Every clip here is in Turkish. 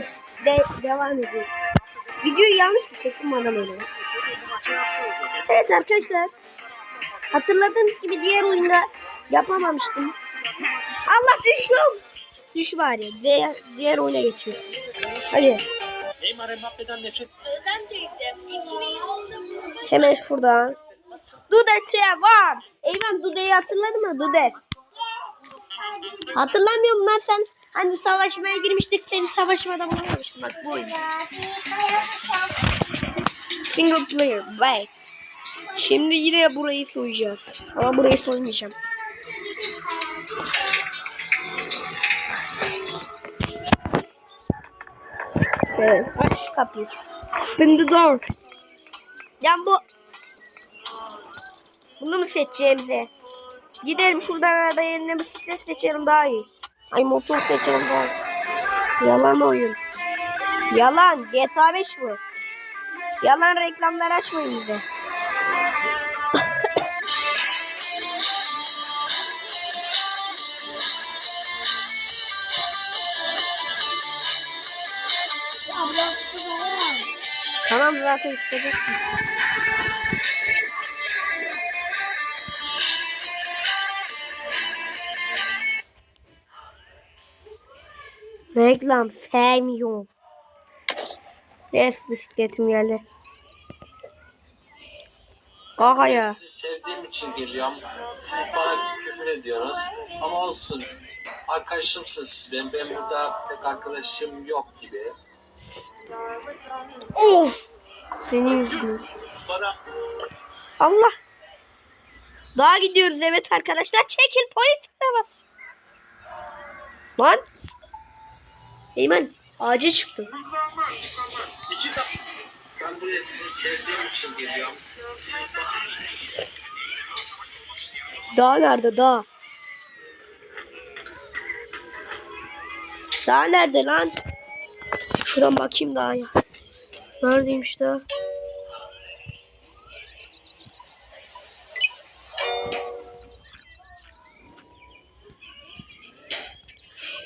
Evet. De devam ediyor. Videoyu yanlış mı çektim adam öyle? Evet arkadaşlar. Hatırladığınız gibi diğer oyunda yapamamıştım. Allah düştüm. Düş bari. Diğer, diğer oyuna geçiyoruz. Hadi. Neymar Mbappe'den nefret Özlem 2010'da Hemen şuradan. Dude var. Eyvan Dude'yi hatırladın mı? Dude. Hatırlamıyor musun lan sen? Hani savaşmaya girmiştik seni savaşmada bulamamıştım bak bu oyun. Single player bye. Şimdi yine burayı soyacağız. Ama burayı soymayacağım. Evet. Aç kapıyı. Open the door. Ya bu... Bunu mu seçeceğimize? Gidelim şuradan arada yerine bisiklet seçelim daha iyi. Ay motor seçelim iyi. Yalan oyun. Yalan. GTA 5 bu. Yalan reklamlar açmayın bize. Tamam zaten isteyecek. Reklam sevmiyorum. Res bisikletim geldi. Kaka ya. sizi sevdiğim için geliyorum. Siz bana küfür ediyorsunuz. Ama olsun. Arkadaşımsınız siz benim. Benim burada pek arkadaşım yok gibi. Of. Senin yüzünden. Bana Allah. Daha gidiyoruz evet arkadaşlar. Çekil polislere bak. Lan. Eymen ağaca çıktım. Ben buraya sizi sevdiğim için. Dağ nerede dağ? Dağ nerede lan? Şuradan bakayım dağa ya. Neredeymiş dağ?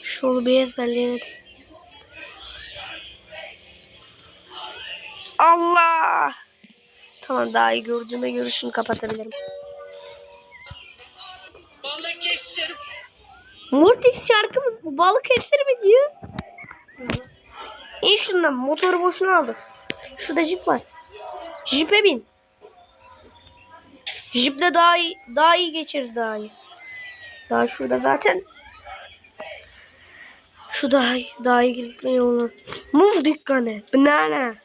Şunu bir ezberleyelim. Allah! Tamam daha iyi gördüğüme göre şunu kapatabilirim. Mortis şarkımız bu balık esir mi diyor? İn şundan motoru boşuna aldık. Şurada jip var. Jipe bin. Jiple daha iyi, daha iyi geçeriz daha iyi. Daha şurada zaten. Şu daha iyi, daha iyi gitme yolu. Move dükkanı. Banana.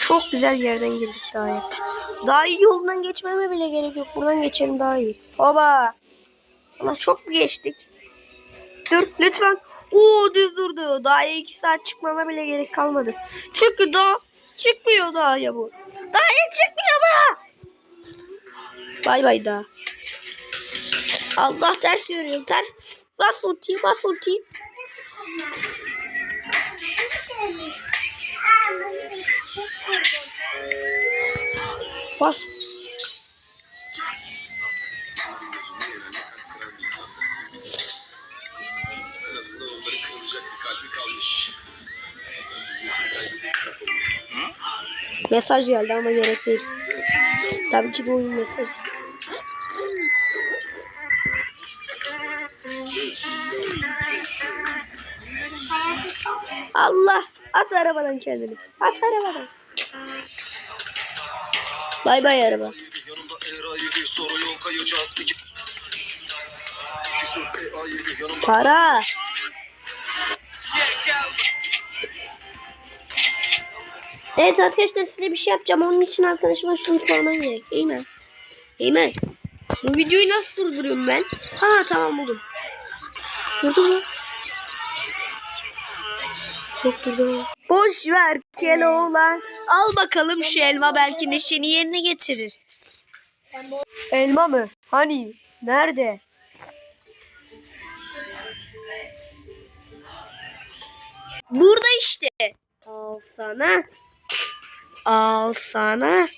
Çok güzel yerden girdik daha iyi. Daha iyi yoldan geçmeme bile gerek yok. Buradan geçelim daha iyi. Baba. Ama çok mu geçtik? Dur lütfen. Oo düz durdu. Daha iyi iki saat çıkmama bile gerek kalmadı. Çünkü daha çıkmıyor daha ya bu. Daha iyi çıkmıyor bu. Bay bay daha. Allah ters görüyor. Ters. Bas ultiyi bas ultiyi. Bas. Mesaj geldi ama gerek değil. Tabii ki bu oyun mesaj. Allah at arabadan kendini. At arabadan. Bay bay araba. Yanımda Era 7 sonra yol kayacağız İki Küsur PA7 yanımda Para. Evet arkadaşlar size bir şey yapacağım. Onun için arkadaşıma şunu sorman gerek. Eymen. Eymen. Bu videoyu nasıl durduruyorum ben? Ha tamam buldum. Durdum mu? Boş ver Keloğlan. Al bakalım şu elma belki neşeni yerine getirir. Elma mı? Hani? Nerede? Burada işte. Al sana. Al sana.